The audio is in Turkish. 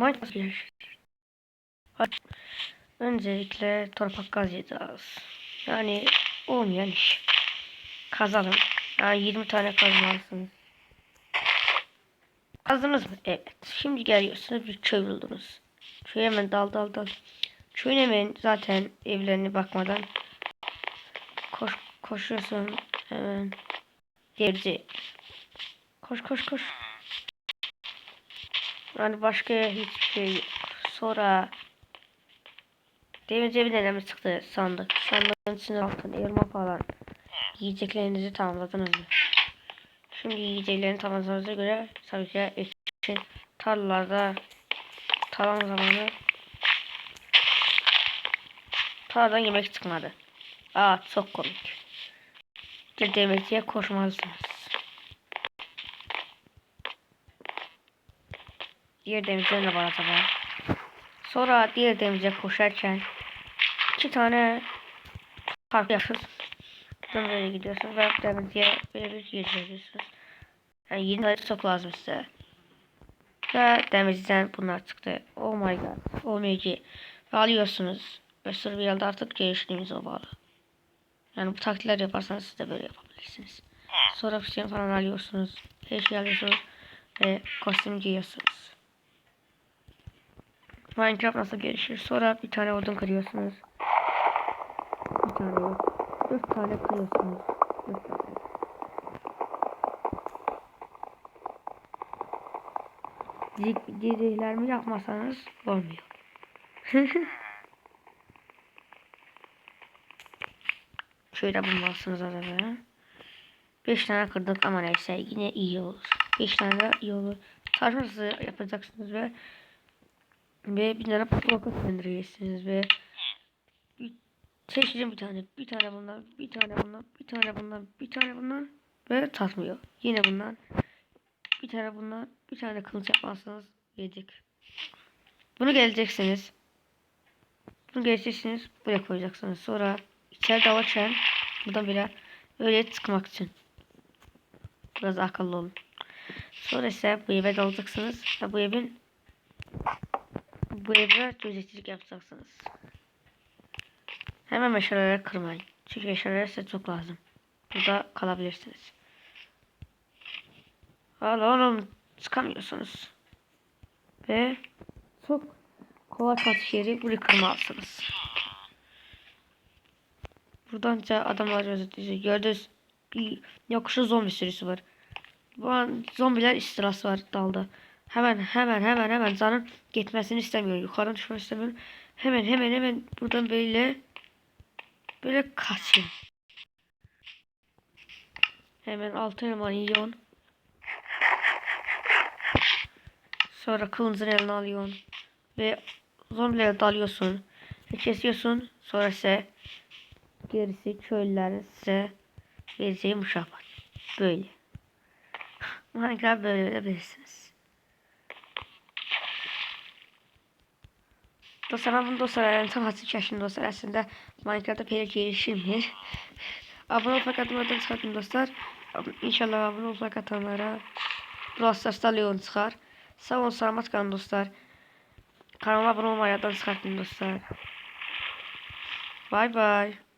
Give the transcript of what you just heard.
Minecraft gelişir. Hadi. Öncelikle torpak kazacağız. Yani olmayan iş. Kazalım. Yani 20 tane kazmalısınız. Kazdınız mı? Evet. Şimdi geliyorsunuz bir köy buldunuz. Köy hemen dal dal dal. Köyün hemen zaten evlerine bakmadan koş koşuyorsun hemen derdi. Koş koş koş. Yani başka hiçbir şey. Sonra Demir bir deneme çıktı sandık. Sandığın içine altın, elma falan. Yiyeceklerinizi tamamladınız mı? Şimdi yiyeceklerini tamamladığınıza göre tabii ki için tarlalarda tarım zamanı tarladan yemek çıkmadı. Aa çok komik. Bir demirciye koşmalısınız. Diğer ne var acaba? Sonra diğer demirciye koşarken iki tane farklı yapıyorsunuz. Buradan böyle gidiyorsunuz ve demirciye böyle bir geçiyorsunuz. Yani 20 tane çok lazım size. Ve demirciden bunlar çıktı. Oh my god. Olmayacak. Ve alıyorsunuz. Ve survival'da artık geliştiğimiz o bağlı. Yani bu taktikler yaparsanız siz de böyle yapabilirsiniz. Sonra fişen falan alıyorsunuz. Her şey alıyorsunuz. Ve kostüm giyiyorsunuz. Minecraft nasıl gelişir? Sonra bir tane odun kırıyorsunuz. Bir tane yok. Dört tane kırıyorsunuz. Dört tane. Diziklerimi yapmasanız olmuyor. Şöyle bulmalısınız arada. 5 tane kırdık ama neyse yine iyi olur. 5 tane iyi olur. Tarhası yapacaksınız ve ve bir tane bloka söndüreceksiniz ve bir, seçeceğim bir tane bir tane bundan bir tane bundan bir tane bundan bir tane bundan ve tatmıyor. Yine bundan bir tane bundan bir tane kılıç yapmazsanız yedik. Bunu geleceksiniz. Bunu geleceksiniz buraya koyacaksınız. Sonra içeride varken buradan bile öyle çıkmak için. Biraz akıllı olun. Sonra ise bu eve dalacaksınız ve bu evin bu eve gözeticilik yapacaksınız. Hemen meşaleleri kırmayın. Çünkü meşaleler size çok lazım. Burada kalabilirsiniz. Al oğlum çıkamıyorsunuz. Ve çok kolay kaçış yeri burayı kırmalısınız. Buradanca adamlar gözetliyor. Gördünüz yokuşu zombi sürüsü var. Bu an zombiler istilası var dalda. Hemen hemen hemen hemen zanın gitmesini istemiyorum. Yukarıdan düşmesini istemiyorum. Hemen hemen hemen buradan böyle böyle kaçın. Hemen altı elmanı yiyorsun. Sonra kılıncını eline alıyorsun. Ve zombilere dalıyorsun. Kesiyorsun. Sonra ise gerisi köylülerin size vereceği müşafat. Böyle. Minecraft böyle verebilirsiniz. Dostlar ben bunu dostlar tam 8 yaşında dostlar aslında Minecraft'ta pek gelişilmir. abone olmak adımlardan çıkartın dostlar. İnşallah abone olmak atanlara Brawl Leon çıkar. Sağ olun selamat kalın dostlar. Kanalıma abone olmayı adımlardan çıkartın dostlar. Bye bye.